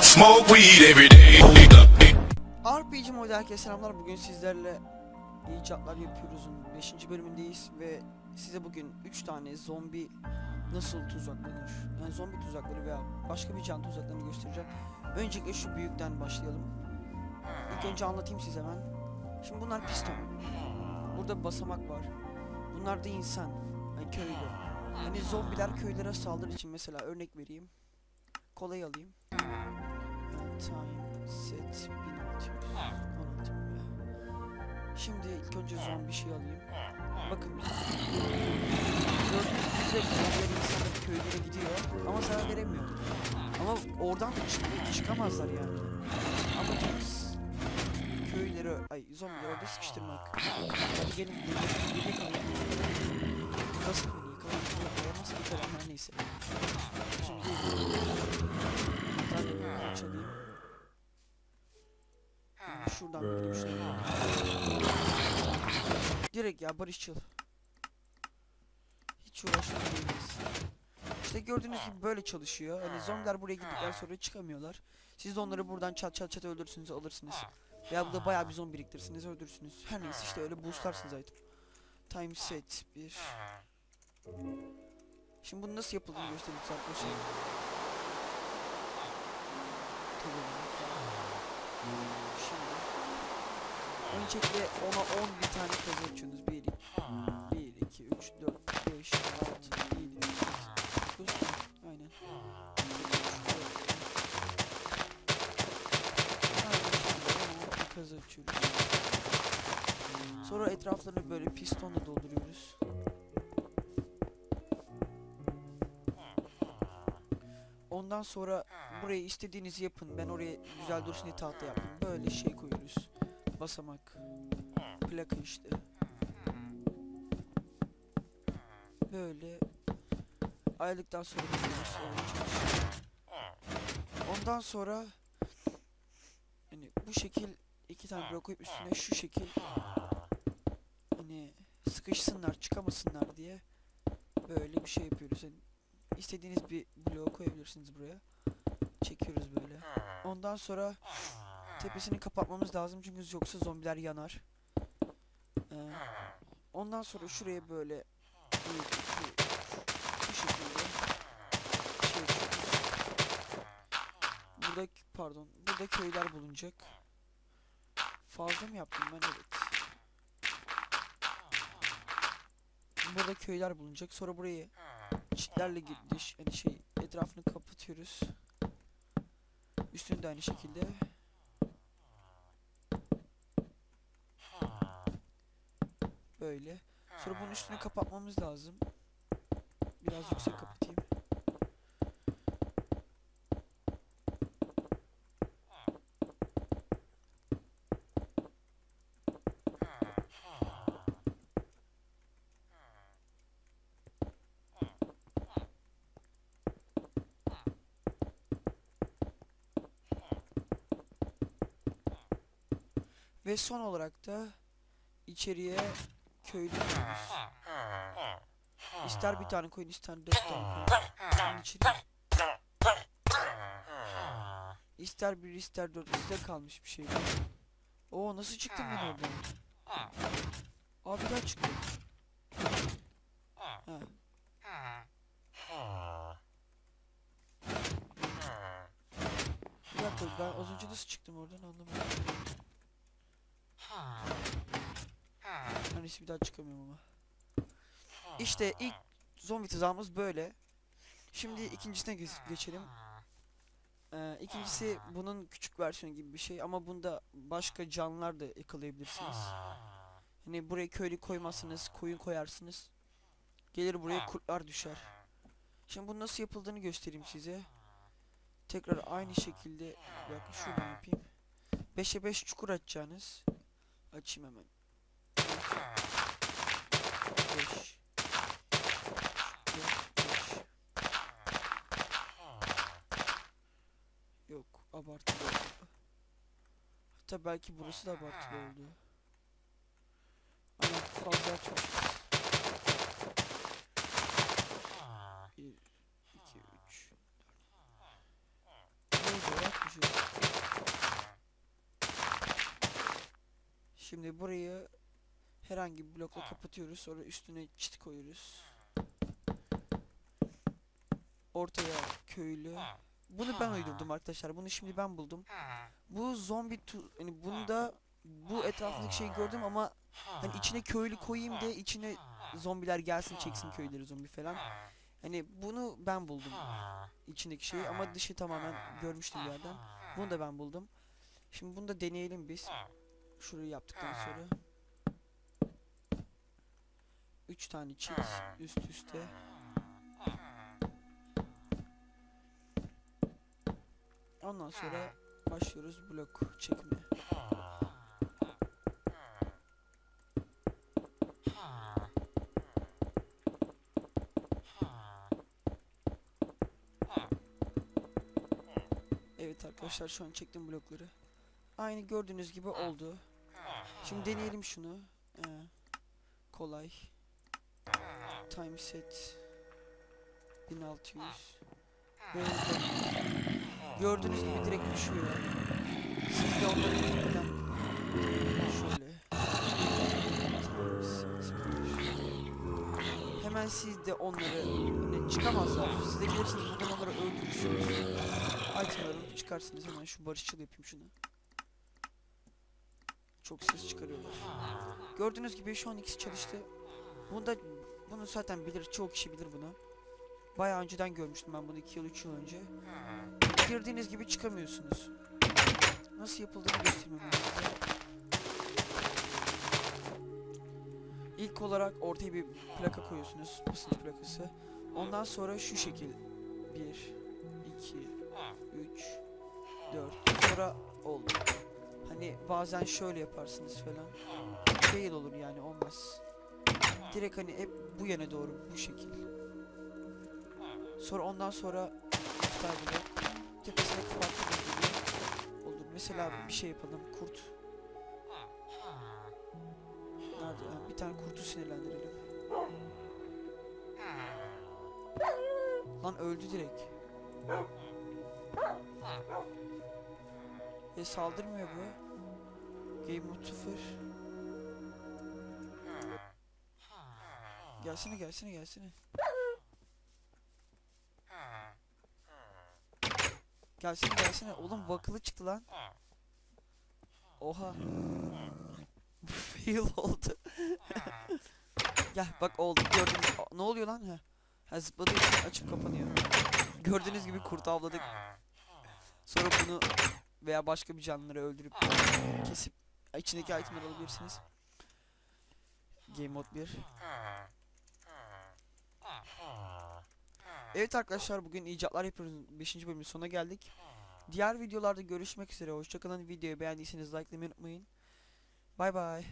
Smoke weed every day. RPG Mode herkese selamlar. Bugün sizlerle icatlar yapıyoruz'un 5. bölümündeyiz ve size bugün 3 tane zombi nasıl tuzaklanır, yani zombi tuzakları veya başka bir can tuzaklarını göstereceğim. Öncelikle şu büyükten başlayalım. İlk önce anlatayım size hemen. Şimdi bunlar piston. Burada basamak var. Bunlar da insan. Yani köylü. Hani zombiler köylere saldırı için mesela örnek vereyim. Kolay alayım. Time set 1600 16 bin. Şimdi ilk önce zombi şey alayım. Bakın. Gördüğünüz gibi insanlar köylere gidiyor ama zarar veremiyor. Ama oradan da çık çıkamazlar yani. Amacımız köyleri, ay zombileri orada sıkıştırmak. Hadi gelin birlikte birlikte kalalım. Nasıl beni yakalayın? Yakalayamaz ki falan her neyse. Şimdi çalayım. Şuradan bir şuradan. Direkt ya barışçıl. Hiç uğraşmayız. İşte gördüğünüz gibi böyle çalışıyor. Hani zombiler buraya gittikten sonra çıkamıyorlar. Siz de onları buradan çat çat çat öldürürsünüz alırsınız. Veya burada bayağı bir zombi biriktirirsiniz öldürürsünüz. Her neyse işte öyle boostlarsınız item. Time set 1. Şimdi bunu nasıl yapıldığını göstereyim size arkadaşlar. Şimdi Öncelikle ona 10 bir tane kazı açıyorsunuz. 1, 2, 1, 2, 3, 4, 5, 6, 7, 8, 9, aynen. Aynen, kazı açıyoruz. Sonra etraflarını böyle pistonla dolduruyoruz. Ondan sonra buraya istediğinizi yapın. Ben oraya güzel dursun diye tahta yaptım. Böyle şey koyuyoruz. Basamak. Plaka işte. Böyle. Aylıktan sonra çalışıyor. Ondan sonra hani bu şekil iki tane blok koyup üstüne şu şekil hani sıkışsınlar çıkamasınlar diye böyle bir şey yapıyoruz. Yani istediğiniz bir bloğu koyabilirsiniz buraya. Çekiyoruz böyle. Ondan sonra tepesini kapatmamız lazım çünkü yoksa zombiler yanar. Ee, ondan sonra şuraya böyle bir, iki, bu şekilde şey. Burada pardon burada köyler bulunacak. Fazla mı yaptım ben evet. Burada köyler bulunacak. Sonra burayı çitlerle gidiş hani şey etrafını kapatıyoruz. Üstünü de aynı şekilde. Böyle. Sonra bunun üstünü kapatmamız lazım. Biraz yüksek kapatayım. Ve son olarak da içeriye köylü koyuyoruz. İster bir tane koyun ister dört tane koyun. Bunun. İster bir ister dört size kalmış bir şey. Oo nasıl çıktım ben oradan? Abi daha çıktım. Ha. Bir dakika ben az önce nasıl çıktım oradan anlamadım. Neyse bir daha çıkamıyorum ama. İşte ilk zombi tuzağımız böyle. Şimdi ikincisine ge- geçelim. Ee, ikincisi bunun küçük versiyonu gibi bir şey ama bunda başka canlılar da yakalayabilirsiniz. Hani buraya köylü koymazsınız, koyun koyarsınız. Gelir buraya kurtlar düşer. Şimdi bunun nasıl yapıldığını göstereyim size. Tekrar aynı şekilde bakın şuradan yapayım. 5'e 5 çukur açacaksınız. Açayım hemen. 5 Yok abartılı oldu. Hatta belki burası da abartılı oldu. Ama fazla açmışız. 1 2 3 Şimdi burayı herhangi bir blokla kapatıyoruz. Sonra üstüne çit koyuyoruz. Ortaya köylü. Bunu ben uydurdum arkadaşlar. Bunu şimdi ben buldum. Bu zombi tu hani bunda bu etrafındaki şeyi gördüm ama hani içine köylü koyayım diye içine zombiler gelsin çeksin köyleri zombi falan. Hani bunu ben buldum içindeki şeyi ama dışı tamamen görmüştüm bir yerden. Bunu da ben buldum. Şimdi bunu da deneyelim biz. Şurayı yaptıktan sonra. Üç tane çiz üst üste. Ondan sonra başlıyoruz blok çekmeye. Evet arkadaşlar şu an çektim blokları. Aynı gördüğünüz gibi oldu. Şimdi deneyelim şunu. Ee, kolay. Time set 1600. Böyle gördüğünüz gibi direkt düşüyor. Siz de onları yeniden şöyle. Hemen siz de onları hani çıkamazlar. Siz de gelirsiniz buradan onları öldürürsünüz. Itemları çıkarsınız hemen şu barışçıl yapayım şunu. Çok ses çıkarıyorlar. Gördüğünüz gibi şu an ikisi çalıştı. Bunu da bunu zaten bilir çoğu kişi bilir bunu. Bayağı önceden görmüştüm ben bunu 2 yıl 3 yıl önce. Girdiğiniz gibi çıkamıyorsunuz. Nasıl yapıldığını hemen size. İlk olarak ortaya bir plaka koyuyorsunuz. Basınç plakası. Ondan sonra şu şekil. 1, 2, 3, 4. Sonra oldu. Hani bazen şöyle yaparsınız falan. Fail olur yani olmaz. Direkt hani hep bu yöne doğru bu şekil. Sonra ondan sonra tane blok tepesine kapattığınız gibi olur. Mesela bir şey yapalım. Kurt. Nerede? Ha, bir tane kurtu sinirlendirelim. Lan öldü direkt. E saldırmıyor bu. Game mode 0. Gelsene gelsene gelsene. Gelsene gelsene. Oğlum bakılı çıktı lan. Oha. Fail oldu. Gel bak oldu gördünüz. Ne oluyor lan? Ha. Zıpladığı açıp kapanıyor. Gördüğünüz gibi kurt avladık. Sonra bunu veya başka bir canlıları öldürüp kesip içindeki itemleri alabilirsiniz. Game mode 1. Evet arkadaşlar bugün icatlar yapıyoruz 5. bölümün sonuna geldik. Diğer videolarda görüşmek üzere. Hoşçakalın. Videoyu beğendiyseniz likelamayı unutmayın. Bay bay.